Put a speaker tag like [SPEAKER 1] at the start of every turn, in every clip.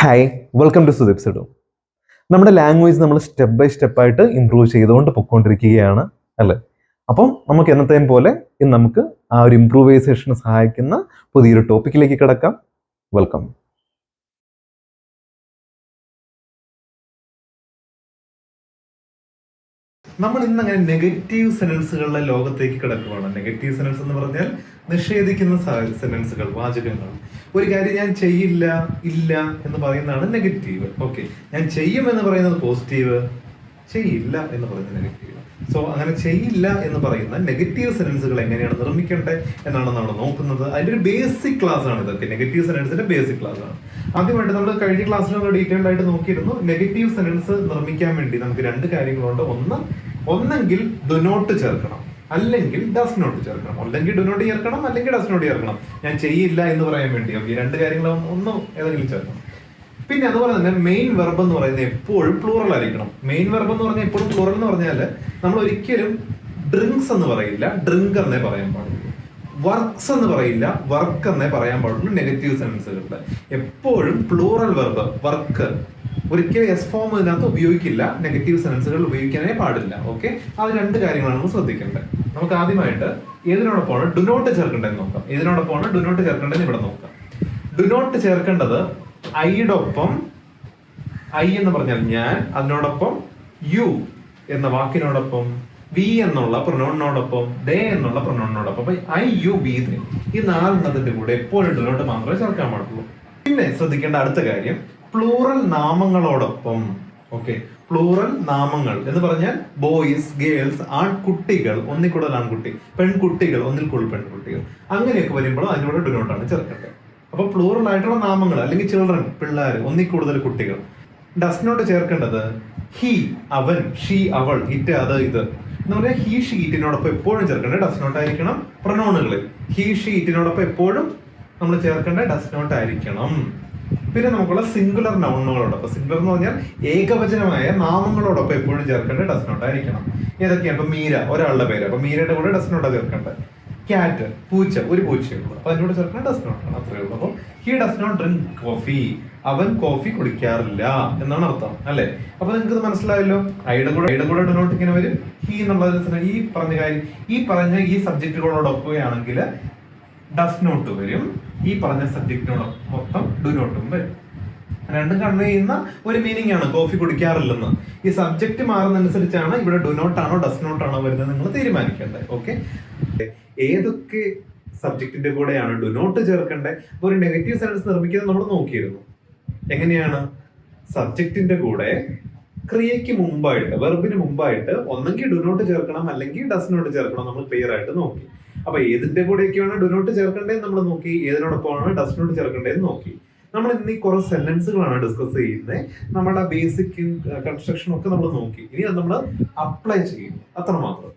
[SPEAKER 1] Hi welcome to Sudeep Sidu നമ്മുടെ language നമ്മൾ step by സ്റ്റെപ്പായിട്ട് ഇമ്പ്രൂവ് ചെയ്തുകൊണ്ട് പൊയ്ക്കൊണ്ടിരിക്കുകയാണ് അല്ലേ? അപ്പം നമുക്ക് എന്നത്തെയും പോലെ ഇന്ന് നമുക്ക് ആ ഒരു ഇമ്പ്രൂവൈസേഷന് സഹായിക്കുന്ന പുതിയൊരു ടോപ്പിക്കിലേക്ക് കിടക്കാം. വെൽക്കം നമ്മൾ ഇന്ന് അങ്ങനെ നെഗറ്റീവ് സെനൻസുകളുടെ ലോകത്തേക്ക് കിടക്കുവാണ്. നെഗറ്റീവ് സെനൻസ് എന്ന് പറഞ്ഞാൽ നിഷേധിക്കുന്ന സെനൻസുകൾ വാചകങ്ങൾ. ഒരു കാര്യം ഞാൻ ചെയ്യില്ല ഇല്ല എന്ന് പറയുന്നതാണ് നെഗറ്റീവ് ഓക്കെ ഞാൻ ചെയ്യും എന്ന് പറയുന്നത് പോസിറ്റീവ് ചെയ്യില്ല എന്ന് പറയുന്നത് നെഗറ്റീവ് സോ അങ്ങനെ ചെയ്യില്ല എന്ന് പറയുന്ന നെഗറ്റീവ് സെനൻസുകൾ എങ്ങനെയാണ് നിർമ്മിക്കേണ്ടത് എന്നാണ് നമ്മൾ നോക്കുന്നത്. അതിന്റെ ഒരു ബേസിക് ക്ലാസ് ആണ് ഇതൊക്കെ. നെഗറ്റീവ് സെനൻസിന്റെ ബേസിക് ക്ലാസ് ആണ്. ആദ്യമായിട്ട് നമ്മൾ കഴിഞ്ഞ ക്ലാസ്സിൽ നമ്മൾ ഡീറ്റെയിൽഡ് ആയിട്ട് നോക്കിയിരുന്നു. നെഗറ്റീവ് സെനൻസ് നിർമ്മിക്കാൻ വേണ്ടി നമുക്ക് രണ്ട് കാര്യങ്ങളുണ്ട്. ഒന്ന് ഒന്നെങ്കിൽ ഡു നോട്ട് ചേർക്കണം. അല്ലെങ്കിൽ ഡസ് നോട്ട് ചേർക്കണം. അല്ലെങ്കിൽ ഡു നോട്ട് ചേർക്കണം അല്ലെങ്കിൽ ഡസ് നോട്ട് ചേർക്കണം. ഞാൻ ചെയ്യില്ല എന്ന് പറയാൻ വേണ്ടി. ഓക്കെ രണ്ട് കാര്യങ്ങളും ഒന്നും ഏതെങ്കിലും ചേർക്കണം. പിന്നെ അതുപോലെ തന്നെ മെയിൻ വെർബ് എന്ന് പറയുന്നത് എപ്പോഴും പ്ലൂറൽ ആയിരിക്കണം. മെയിൻ വെർബ് എന്ന് പറഞ്ഞാൽ എപ്പോഴും പ്ലൂറൽ എന്ന് പറഞ്ഞാൽ നമ്മൾ ഒരിക്കലും ഡ്രിങ്ക്സ് എന്ന് പറയില്ല ഡ്രിങ്ക് എന്നേ പറയാൻ പാടുള്ളൂ. വർക്ക്സ് എന്ന് പറയില്ല വർക്ക് എന്നേ പറയാൻ പാടുള്ളൂ. നെഗറ്റീവ് സെൻസുകളിൽ എപ്പോഴും പ്ലൂറൽ വെർബ് വർക്ക് ഒരിക്കലും എസ് ഫോം ഇതിനകത്ത് ഉപയോഗിക്കില്ല. നെഗറ്റീവ് സെൻസുകൾ ഉപയോഗിക്കാനേ പാടില്ല. ഓക്കെ ആ രണ്ട് കാര്യങ്ങളാണ് നമ്മൾ ശ്രദ്ധിക്കേണ്ടത്. നമുക്ക് ആദ്യമായിട്ട് ഏതിനോടൊപ്പമാണ് ഡു നോട്ട് ചേർക്കേണ്ടതെന്ന് നോക്കാം. ഏതിനോടൊപ്പമാണ് ഡു നോട്ട് ചേർക്കേണ്ടതെന്ന് ഇവിടെ നോക്കാം. ഡു നോട്ട് ചേർക്കേണ്ടത് ഐയുടെ ഒപ്പം ഐ എന്ന് പറഞ്ഞാൽ ഞാൻ അതിനോടൊപ്പം യു എന്ന വാക്കിനോടൊപ്പം വി എന്നുള്ള പ്രൊണോണിനോടൊപ്പം ദേ എന്നുള്ള പ്രൊണോണിനോടൊപ്പം അപ്പൊ ഐ യു വി ദേ ഈ നാലെണ്ണത്തിന്റെ കൂടെ എപ്പോഴും ഡുനോട്ട് മാത്രമേ ചേർക്കാൻ പാടുള്ളൂ. പിന്നെ ശ്രദ്ധിക്കേണ്ട അടുത്ത കാര്യം പ്ലൂറൽ നാമങ്ങളോടൊപ്പം ഓക്കെ പ്ലൂറൽ നാമങ്ങൾ എന്ന് പറഞ്ഞാൽ ബോയ്സ് ഗേൾസ് ആൺകുട്ടികൾ ഒന്നിൽ കൂടുതൽ ആൺകുട്ടി പെൺകുട്ടികൾ ഒന്നിൽ കൂടുതൽ പെൺകുട്ടികൾ. അങ്ങനെയൊക്കെ വരുമ്പോൾ അതിന്റെ കൂടെ ഡിനോട്ടാണ് ചേർക്കേണ്ടത്. അപ്പൊ പ്ലൂറൽ ആയിട്ടുള്ള നാമങ്ങൾ അല്ലെങ്കിൽ ചിൽഡ്രൻ പിള്ളേർ ഒന്നിൽ കൂടുതൽ കുട്ടികൾ. ഡസ് നോട്ട് ചേർക്കേണ്ടത് ഹി അവൻ ഷീ അവൾ ഇറ്റ് അത് ഇത്. എന്ന് പറഞ്ഞാൽ ഹി ഷീ ഇറ്റിനോടൊപ്പം എപ്പോഴും ചേർക്കേണ്ടത് ഡസ് നോട്ട് ആയിരിക്കണം പ്രൊനോണുകളിൽ ഹി ഷീ ഇറ്റിനോടൊപ്പം എപ്പോഴും നമ്മൾ ചേർക്കേണ്ട ഡസ് നോട്ട് ആയിരിക്കണം. പിന്നെ നമുക്കുള്ള സിംഗുലർ നൗണുകളോടൊപ്പം സിംഗുലർ എന്ന് പറഞ്ഞാൽ ഏകവചനമായ നാമങ്ങളോടൊപ്പം എപ്പോഴും ചേർക്കേണ്ട ഡസ് നോട്ടായിരിക്കണം ഏതൊക്കെയാണ് ഇപ്പൊ മീര ഒരാളുടെ പേര്. അപ്പൊ മീരയുടെ കൂടെ ഡസ് നോട്ടാണ് ചേർക്കേണ്ടത്. ക്യാറ്റ് പൂച്ച ഒരു പൂച്ചയുള്ളൂ അപ്പൊ അതിനോട് ചേർക്കുന്ന ഡസ് നോട്ടാണ് അത്രയേ ഉള്ളൂ. അപ്പോൾ he does not drink coffee അവൻ കോഫി കുടിക്കാറില്ല എന്നാണ് അർത്ഥം അല്ലെ? അപ്പൊ നിങ്ങൾക്ക് മനസ്സിലായല്ലോ? ഐയുടെ കൂടെ ഐയുടെ കൂടെ ഡൊനോട്ട് ഇങ്ങനെ വരും. ഹി എന്നുള്ള ഈ പറഞ്ഞ കാര്യം ഈ പറഞ്ഞ ഈ സബ്ജക്റ്റുകളോടൊപ്പമാണെങ്കിൽ ഡസ് നോട്ട് വരും. ഈ പറഞ്ഞ സബ്ജക്റ്റിനോട് മൊത്തം ഡു നോട്ടും വരും. രണ്ടും കൺവേ ചെയ്യുന്ന ഒരു മീനിങ് ആണ്. കോഫി കുടിക്കാറില്ലെന്ന്. ഈ സബ്ജക്റ്റ് മാറുന്നതനുസരിച്ചാണ് ഇവിടെ ഡു നോട്ട് ആണോ ഡസ് നോട്ട് ആണോ വരുന്നത് നിങ്ങൾ തീരുമാനിക്കേണ്ടത്. ഓക്കെ ഏതൊക്കെ സബ്ജക്റ്റിന്റെ കൂടെയാണ് ഡു നോട്ട് ചേർക്കേണ്ടത്? അപ്പൊ ഒരു നെഗറ്റീവ് സെൻസ് നിർമ്മിക്കുന്നത് നമ്മൾ നോക്കിയിരുന്നു. എങ്ങനെയാണ്? സബ്ജക്റ്റിന്റെ കൂടെ ക്രിയയ്ക്ക് മുമ്പായിട്ട് വെർബിന് മുമ്പായിട്ട് ഒന്നെങ്കിൽ ഡു നോട്ട് ചേർക്കണം അല്ലെങ്കിൽ ഡസ് നോട്ട് ചേർക്കണം നമ്മൾ ക്ലിയർ ആയിട്ട് നോക്കി. അപ്പൊ ഏതിന്റെ കൂടെയൊക്കെയാണ് ഡൊനോട്ട് ചേർക്കേണ്ടത് നമ്മൾ നോക്കി ഏതിനോടൊപ്പമാണ് ഡസ് നോട്ട് ചേർക്കേണ്ടതെന്ന് നോക്കി. നമ്മൾ ഇന്ന് ഈ കുറെ സെന്റൻസുകളാണ് ഡിസ്കസ് ചെയ്യുന്നത് നമ്മുടെ ബേസിക് കൺസ്ട്രക്ഷൻ ഒക്കെ നമ്മൾ നോക്കി. ഇനി അത് നമ്മൾ അപ്ലൈ ചെയ്യും. അത്രമാത്രം.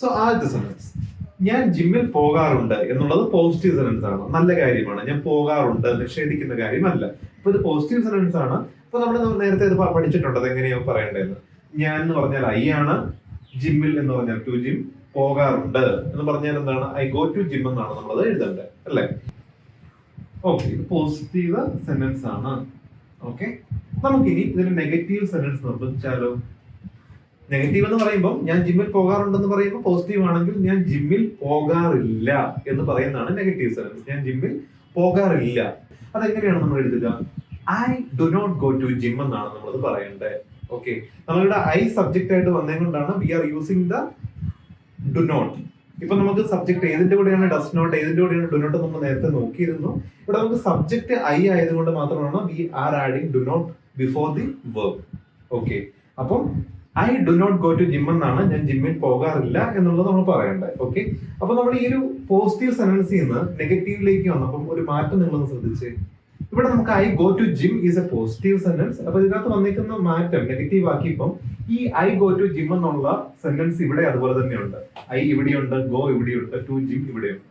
[SPEAKER 1] സോ ആദ്യത്തെ സെന്റൻസ് ഞാൻ ജിമ്മിൽ പോകാറുണ്ട് എന്നുള്ളത് പോസിറ്റീവ് സെന്റൻസ് ആണ്. നല്ല കാര്യമാണ്. ഞാൻ പോകാറുണ്ട് നിഷേധിക്കുന്ന കാര്യമല്ല. അപ്പൊ ഇത് പോസിറ്റീവ് സെന്റൻസ് ആണ്. അപ്പൊ നമ്മൾ നേരത്തെ ഇത് പഠിച്ചിട്ടുണ്ട്. അത് എങ്ങനെയാ പറയേണ്ടതെന്ന്. ഞാൻ എന്ന് പറഞ്ഞാൽ ഐ ആണ്. ജിമ്മിൽ എന്ന് പറഞ്ഞാൽ ടു ജിം പോകാറുണ്ട്. എന്ന് പറഞ്ഞാൽ എന്താണ്? ഐ ഗോ ടു ജിം എന്നാണ് നമ്മളത് എഴുതേണ്ടത്. അല്ലേ? ഓക്കെ ഇത് പോസിറ്റീവ് സെന്റൻസ് ആണ്. ഓക്കെ നമുക്കിനി ഇതിന് നെഗറ്റീവ് സെന്റൻസ് നിർബന്ധിച്ചാലോ? നെഗറ്റീവ് എന്ന് പറയുമ്പോൾ ഞാൻ ജിമ്മിൽ പോകാറുണ്ടെന്ന് പറയുമ്പോൾ പോസിറ്റീവ് ആണെങ്കിൽ ഞാൻ ജിമ്മിൽ പോകാറില്ല എന്ന് പറയുന്നതാണ് നെഗറ്റീവ് സെന്റൻസ് ഞാൻ ജിമ്മിൽ പോകാറില്ല. അതെങ്ങനെയാണ് നമ്മൾ എഴുതുക? I do not go to gym എന്നാണ് നമ്മളത് പറയേണ്ടത്. ഓക്കെ നമ്മളിവിടെ ഐ സബ്ജക്റ്റ് ആയിട്ട് വന്നതുകൊണ്ടാണ് we are using the do not ഇപ്പൊ നമുക്ക് സബ്ജക്ട് ഏതിന്റെ കൂടെയാണ് ഡസ് നോട്ട് ഏതിന്റെ കൂടെയാണ് ഡു നോട്ട് നമ്മൾ നേരത്തെ നോക്കിയിരുന്നു. ഇവിടെ നമുക്ക് സബ്ജക്ട് ഐ ആയതുകൊണ്ട് മാത്രമാണ് we are adding do not before the verb okay അപ്പം I do not go to gym എന്നാണ് ഞാൻ ജിമ്മിൽ പോകാറില്ല എന്നുള്ളത് നമ്മൾ പറയേണ്ടത് ഓക്കെ അപ്പൊ നമ്മൾ ഈ ഒരു പോസിറ്റീവ് സെനൻസിൽ നിന്ന് നെഗറ്റീവിലേക്ക് വന്നപ്പം ഒരു മാറ്റം നിങ്ങളൊന്ന് ശ്രദ്ധിച്ച്. ഇവിടെ നമുക്ക് I go to gym is a positive sentence അപ്പൊ ഇതിനകത്ത് വന്നിരിക്കുന്ന മാറ്റം നെഗറ്റീവ് ആക്കി ഇപ്പം ഈ ഐ ഗോ ടു ജിം എന്നുള്ള സെന്റൻസ് ഇവിടെ അതുപോലെ തന്നെയുണ്ട്. ഐ ഇവിടെയുണ്ട് ഗോ ഇവിടെയുണ്ട് ടു ജിം ഇവിടെയുണ്ട്.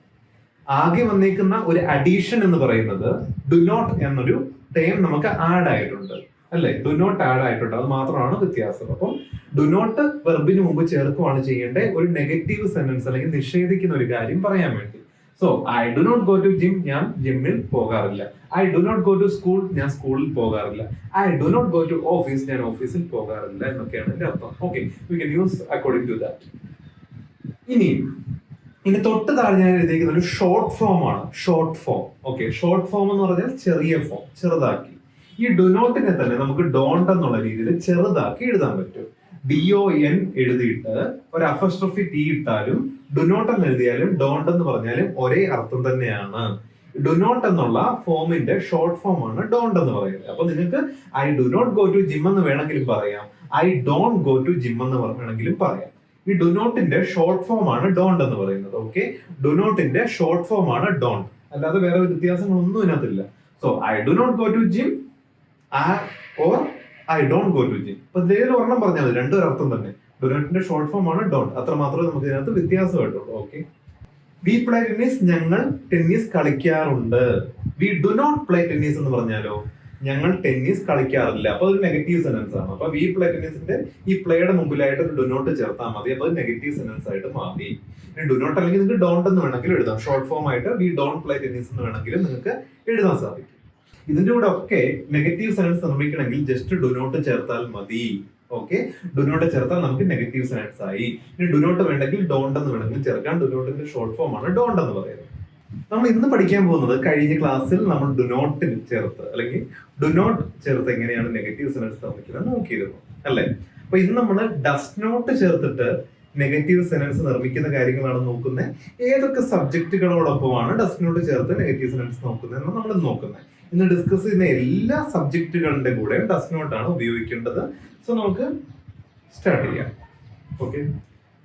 [SPEAKER 1] ആകെ വന്നിരിക്കുന്ന ഒരു അഡീഷൻ എന്ന് പറയുന്നത് ഡു നോട്ട് എന്നൊരു ടേം നമുക്ക് ആഡ് ആയിട്ടുണ്ട്. അല്ലെ? ഡു നോട്ട് ആഡ് ആയിട്ടുണ്ട്. അത് മാത്രമാണ് വ്യത്യാസം. അപ്പം ഡു നോട്ട് വെർബിന് മുമ്പ് ചേർക്കുവാണ് ചെയ്യേണ്ടത് ഒരു നെഗറ്റീവ് സെന്റൻസ് അല്ലെങ്കിൽ നിഷേധിക്കുന്ന ഒരു കാര്യം പറയാൻ വേണ്ടി. So I do not go to gym ഞാൻ ജിമ്മിൽ പോകാറില്ല. I do not go to school ഞാൻ സ്കൂളിൽ പോകാറില്ല. I do not go to office ഞാൻ ഓഫീസിൽ പോകാറില്ല എന്നൊക്കെയാണ് എന്റെ അർത്ഥം. Okay we can use according to that ഇനി ഇനി തൊട്ട് താഴെ ഞാൻ എഴുതിയിരിക്കുന്ന ഒരു ഷോർട്ട് ഫോം ആണ്. Short form okay short form എന്ന് പറഞ്ഞാൽ ചെറിയ ഫോം ചെറുതാക്കി. ഈ ഡു നോട്ടിനെ തന്നെ നമുക്ക് ഡോണ്ട് എന്നുള്ള രീതിയിൽ ചെറുതാക്കി എഴുതാൻ പറ്റും. ഡി ഒ എൻ എഴുതിയിട്ട് ഒരു അഫസ്ട്രഫി ടി ഇട്ടാലും ഡുനോട്ട് എന്ന് എഴുതിയാലും ഡോണ്ട് എന്ന് പറഞ്ഞാലും ഒരേ അർത്ഥം തന്നെയാണ്. ഡു നോട്ട് എന്നുള്ള ഫോമിന്റെ ഷോർട്ട് ഫോം ആണ് ഡോണ്ട് എന്ന് പറയുന്നത്. അപ്പൊ നിങ്ങൾക്ക് I do not go to gym എന്ന് വേണമെങ്കിലും പറയാം. I don't go to gym എന്ന് വേണമെങ്കിലും പറയാം. ഈ ഡു നോട്ടിന്റെ ഷോർട്ട് ഫോം ആണ് ഡോണ്ട് എന്ന് പറയുന്നത്. ഓക്കെ? ഡു നോട്ടിന്റെ ഷോർട്ട് ഫോം ആണ് ഡോണ്ട്. അല്ലാതെ വേറെ വ്യത്യാസങ്ങളൊന്നും ഇതിനകത്തില്ല. So I do not go to gym or I don't go to gym. അപ്പൊ ഇതിൽ ഒരെണ്ണം പറഞ്ഞാൽ മതി. രണ്ടും അർത്ഥം തന്നെ. ഡൊനേറ്റിന്റെ ഷോർട്ട് ഫോം ആണ് ഡോൺ അത്ര മാത്രമേ നമുക്ക് ഇതിനകത്ത് വ്യത്യാസമായിട്ടുള്ളൂ ഓക്കെ വി പ്ലേ ടെന്നീസ് ഞങ്ങൾ ടെന്നീസ് കളിക്കാറുണ്ട്. We do not play tennis എന്ന് പറഞ്ഞാലോ ഞങ്ങൾ ടെന്നീസ് കളിക്കാറില്ല. അപ്പൊ അതൊരു നെഗറ്റീവ് സെനൻസ് ആണ്. അപ്പൊ വി പ്ലേ ടെന്നീസിന്റെ ഈ പ്ലേയുടെ മുമ്പിലായിട്ട് ഒരു ഡൊനോട്ട് ചേർത്താൽ മതി. അപ്പൊ നെഗറ്റീവ് സെനൻസ് ആയിട്ട് മാറി. ഇനി ഡുനോട്ട് അല്ലെങ്കിൽ നിങ്ങൾക്ക് ഡോണ്ട് എന്ന് വേണമെങ്കിലും എഴുതാം. ഷോർട്ട് ഫോം ആയിട്ട് വി ഡോണ്ട് പ്ലേ ടെന്നീസ് എന്ന് വേണമെങ്കിലും നിങ്ങൾക്ക് എഴുതാൻ സാധിക്കും. ഇതിന്റെ കൂടെ ഒക്കെ നെഗറ്റീവ് സെനൻസ് നിർമ്മിക്കണമെങ്കിൽ ജസ്റ്റ് ഡൊനോട്ട് ചേർത്താൽ മതി. ഓക്കെ ഡുനോട്ട് ചേർത്താൽ നമുക്ക് നെഗറ്റീവ് സെനൻസ് ആയി. ഇനി ഡുനോട്ട് വേണ്ടെങ്കിൽ ഡോണ്ട് എന്ന് വേണമെങ്കിൽ ചേർക്കാം. ഡുനോട്ടിന്റെ ഷോർട്ട് ഫോം ആണ് ഡോണ്ട് എന്ന് പറയുന്നത്. നമ്മൾ ഇന്ന് പഠിക്കാൻ പോകുന്നത് കഴിഞ്ഞ ക്ലാസ്സിൽ നമ്മൾ ഡുനോട്ടിന് ചേർത്ത് അല്ലെങ്കിൽ ഡുനോട്ട് ചേർത്ത് എങ്ങനെയാണ് നെഗറ്റീവ് സെനൻസ് നിർമ്മിക്കുന്നത് നോക്കിയിരുന്നു. അല്ലേ? അപ്പൊ ഇന്ന് നമ്മൾ ഡസ് നോട്ട് ചേർത്തിട്ട് നെഗറ്റീവ് സെനൻസ് നിർമ്മിക്കുന്ന കാര്യങ്ങളാണ് നോക്കുന്നത്. ഏതൊക്കെ സബ്ജക്റ്റുകളോടൊപ്പമാണ് ഡസ് നോട്ട് ചേർത്ത് നെഗറ്റീവ് സെനൻസ് നോക്കുന്നത് നമ്മൾ നോക്കുന്നത്. ഇന്ന് ഡിസ്കസ് ചെയ്യുന്ന എല്ലാ സബ്ജക്റ്റുകളുടെ കൂടെ ഡസ് നോട്ട് ആണ് ഉപയോഗിക്കേണ്ടത്. സോ നമുക്ക് സ്റ്റാർട്ട് ചെയ്യാം. ഓക്കെ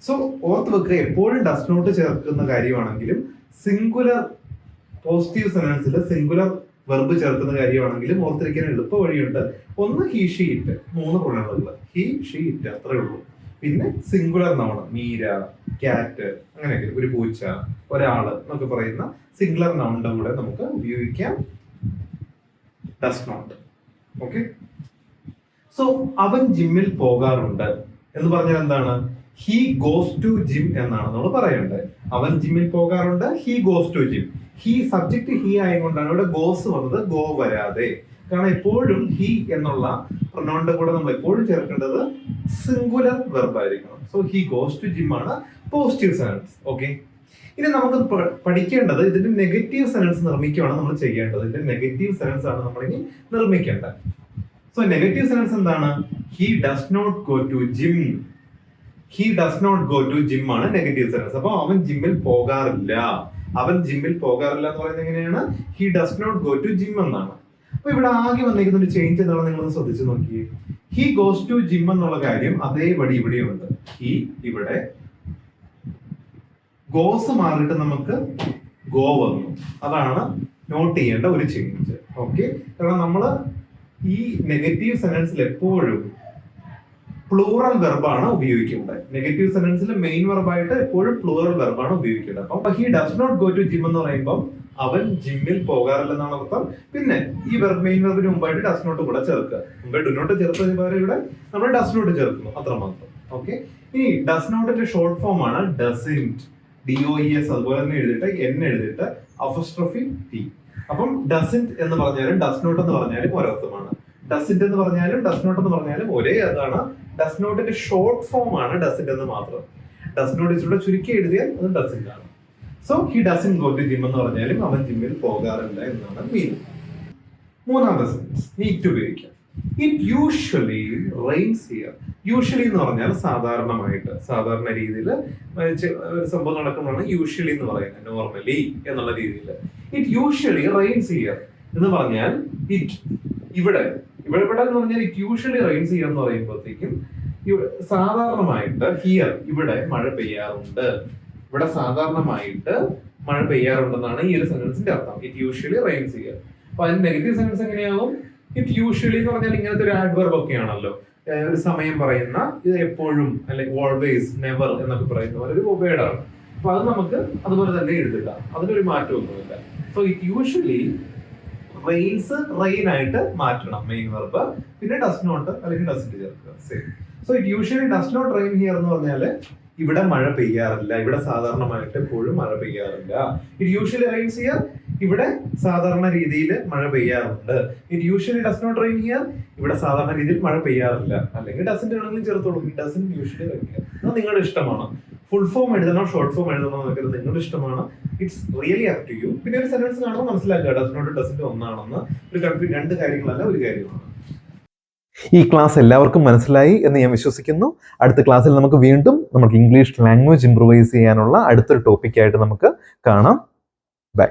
[SPEAKER 1] സോ ഓർത്ത് വെക്കുക എപ്പോഴും ഡസ് നോട്ട് ചേർക്കുന്ന കാര്യമാണെങ്കിലും സിംഗുലർ പോസിറ്റീവ് സെനൻസിൽ സിംഗുലർ വെർബ് ചേർക്കുന്ന കാര്യമാണെങ്കിലും ഓർത്തിരിക്കാൻ എളുപ്പ വഴിയുണ്ട്. ഒന്ന് ഹി ഷീറ്റ് മൂന്ന് പ്രൊണൗണുകൾ ഹി ഷീറ്റ് അത്രേ ഉള്ളൂ. പിന്നെ സിംഗുലർ നൗണ് മീര ക്യാറ്റ് അങ്ങനെയൊക്കെ ഒരു പൂച്ച ഒരാൾ എന്നൊക്കെ പറയുന്ന സിംഗുലർ നൗണിന്റെ കൂടെ നമുക്ക് ഉപയോഗിക്കാം. ഡസ് നോട്ട് ഓക്കെ സോ അവൻ ജിമ്മിൽ പോകാറുണ്ട്. എന്ന് പറഞ്ഞാൽ എന്താണ്? ഹി ഗോസ് ടു ജിം എന്നാണ് നമ്മൾ പറയേണ്ടത്. അവൻ ജിമ്മിൽ പോകാറുണ്ട് he goes to gym he subject he ആയതുകൊണ്ടാണ് ഇവിടെ ഗോസ് വന്നത് ഗോ വരാതെ. കാരണം എപ്പോഴും ഹി എന്നുള്ള പ്രൊണൗണിന്റെ കൂടെ നമ്മൾ എപ്പോഴും ചേർക്കേണ്ടത് singular വെർബായിരിക്കണം so he goes to gym ആണ് പോസിറ്റീവ് സെൻസ് ഓക്കെ ഇനി നമുക്ക് പഠിക്കേണ്ടത് ഇതിന്റെ നെഗറ്റീവ് സെനൻസ് നിർമ്മിക്കുകയാണ് നമ്മൾ ചെയ്യേണ്ടത്. ഇതിന്റെ നെഗറ്റീവ് സെനൻസ് ആണ് നമ്മൾ ഇനി നിർമ്മിക്കേണ്ടത്. സോ നെഗറ്റീവ് സെനൻസ് എന്താണ്? He does not go to gym he does not go to gym ആണ് നെഗറ്റീവ് സെനൻസ് അപ്പൊ അവൻ ജിമ്മിൽ പോകാറില്ല. അവൻ ജിമ്മിൽ പോകാറില്ല എന്ന് പറയുന്നത് എങ്ങനെയാണ്? He does not go to gym എന്നാണ്. അപ്പൊ ഇവിടെ ആകെ വന്നിരിക്കുന്ന ഒരു ചേഞ്ച് എന്താണ് നിങ്ങൾ ശ്രദ്ധിച്ചു നോക്കിയേ. ഹി ഗോസ് ടു ജിം എന്നുള്ള കാര്യം അതേപടി ഇവിടെയുണ്ട്. ഹി ഇവിടെ ഗോസ് മാറിയിട്ട് നമുക്ക് ഗോ വന്നു. അതാണ് നോട്ട് ചെയ്യേണ്ട ഒരു ചേഞ്ച് ഓക്കെ കാരണം നമ്മൾ ഈ നെഗറ്റീവ് സെന്റൻസിൽ എപ്പോഴും പ്ലൂറൽ വെർബാണ് ഉപയോഗിക്കേണ്ടത്. നെഗറ്റീവ് സെന്റൻസിൽ മെയിൻ വെർബായിട്ട് എപ്പോഴും പ്ലൂറൽ വെർബാണ് ഉപയോഗിക്കേണ്ടത്. അപ്പൊ he does not go to gym എന്ന് പറയുമ്പോൾ അവൻ ജിമ്മിൽ പോകാറില്ലെന്നാണ് അർത്ഥം. പിന്നെ ഈ വെർബ് മെയിൻ വെർബിന് മുമ്പായിട്ട് ഡസ് നോട്ട് കൂടെ ചേർക്കുക. മുമ്പേ ഡു നോട്ട് ചേർത്തതിന് പകരം ഇവിടെ നമ്മൾ ഡസ് നോട്ട് ചേർക്കുന്നു. അത്രമാത്രം. ഓക്കെ ഇനി ഡസ് നോട്ടിന്റെ ഷോർട്ട് ഫോം ആണ് doesn't D O E S അതുപോലെ തന്നെ എഴുതിയിട്ട് എൻ എഴുതിയിട്ട് അഫസ്ട്രഫി ടി അപ്പം ഡസിന്റ് എന്ന് പറഞ്ഞാലും ഡസ് നോട്ട് എന്ന് പറഞ്ഞാലും ഒരർത്ഥമാണ്. ഡസിന്റ് എന്ന് പറഞ്ഞാലും ഡസ് നോട്ട് എന്ന് പറഞ്ഞാലും ഒരേ അതാണ്. ഡസ് നോട്ടിന്റെ ഷോർട്ട് ഫോം ആണ് ഡസിന്റ് എന്ന് മാത്രം. ഡസ് നോട്ട് ഇവിടെ ചുരുക്കി എഴുതിയാൽ അത് ഡസിന്റ് ആണ്. So he doesn't go to gym എന്ന് പറഞ്ഞാലും അവൻ ജിമ്മിൽ പോകാറില്ല എന്നാണ് മീനിങ് മൂന്നാമത്തെ സെൻസ് നീറ്റ് ഉപയോഗിക്കാം. It usually rains here usually എന്ന് പറഞ്ഞാൽ സാധാരണമായിട്ട് സാധാരണ രീതിയിൽ ഒരു സംഭവം നടക്കുന്നതാണ് യൂഷ്വലി എന്ന് പറയുന്നത് നോർമലി എന്നുള്ള രീതിയിൽ. ഇറ്റ് യൂഷ്വലി റെയിൻസ് ഹിയർ എന്ന് പറഞ്ഞാൽ ഇറ്റ് ഇവിടെ ഇവിടെ ഇവിടെ എന്ന് പറഞ്ഞാൽ ഇറ്റ് യൂഷ്വലി റെയിൻസ് ഹിയർ എന്ന് പറയുമ്പോഴത്തേക്കും സാധാരണമായിട്ട് ഹിയർ ഇവിടെ മഴ പെയ്യാറുണ്ട്. ഇവിടെ സാധാരണമായിട്ട് മഴ പെയ്യാറുണ്ടെന്നാണ് ഈ ഒരു സെന്റൻസിന്റെ അർത്ഥം. ഇറ്റ് യൂഷ്വലി റെയിൻസ് ഹിയർ അപ്പൊ അതിന് നെഗറ്റീവ് സെന്റൻസ് എങ്ങനെയാവും? ഇറ്റ് യൂഷ്വലി എന്ന് പറഞ്ഞാൽ ഇങ്ങനത്തെ ഒരു ആഡ്വർബ് ഒക്കെ ആണല്ലോ ഒരു സമയം പറയുന്ന ഇത് എപ്പോഴും അല്ലെങ്കിൽ ഓൾവേസ് നെവർ എന്നൊക്കെ പറയുന്ന പോലെ ഒരു വേർഡാണ്. അപ്പൊ അത് നമുക്ക് അതുപോലെ തന്നെ എഴുതുക. അതിനൊരു മാറ്റമൊന്നുമില്ല. So it usually rains rain ആയിട്ട് മാറ്റണം മെയിൻ വെർബ് പിന്നെ ഡസ് നോട്ട് അല്ലെങ്കിൽ ഡസ്റ്റ് ചേർക്കുക. Same so it usually does not rain here എന്ന് പറഞ്ഞാൽ ഇവിടെ മഴ പെയ്യാറില്ല. ഇവിടെ സാധാരണമായിട്ട് എപ്പോഴും മഴ പെയ്യാറില്ല. ഇറ്റ് യൂഷ്വലി റെയിൻസ് ഹിയർ ഇവിടെ സാധാരണ രീതിയിൽ മഴ പെയ്യാറുണ്ട്. It usually does not rain here ഇവിടെ സാധാരണ രീതിയിൽ മഴ പെയ്യാറില്ല. അല്ലെങ്കിൽ ഡസിന്റെ ആണെങ്കിലും ചേർത്തോളൂ. ഇറ്റ് ഡസൻ യൂഷ്വലി റെയിൻ അത് നിങ്ങളുടെ ഇഷ്ടമാണ്. ഫുൾ ഫോം എഴുതണോ ഷോർട്ട് ഫോം എഴുതണോ എന്നൊക്കെ നിങ്ങളുടെ ഇഷ്ടമാണ്. It's really up to you പിന്നെ ഒരു സെന്റൻസ് കാണുമ്പോൾ മനസ്സിലാക്കുക. ഡസ് നോട്ട് ഡസന്റ് ഒന്നാണെന്ന്. ഒരു കൺഫ്യൂ രണ്ട് കാര്യങ്ങളല്ല ഒരു കാര്യമാണ്.
[SPEAKER 2] ഈ ക്ലാസ് എല്ലാവർക്കും മനസ്സിലായി എന്ന് ഞാൻ വിശ്വസിക്കുന്നു. അടുത്ത ക്ലാസ്സിൽ നമുക്ക് വീണ്ടും നമുക്ക് ഇംഗ്ലീഷ് ലാംഗ്വേജ് ഇംപ്രൂവൈസ് ചെയ്യാനുള്ള അടുത്തൊരു ടോപ്പിക്കായിട്ട് നമുക്ക് കാണാം. ബൈ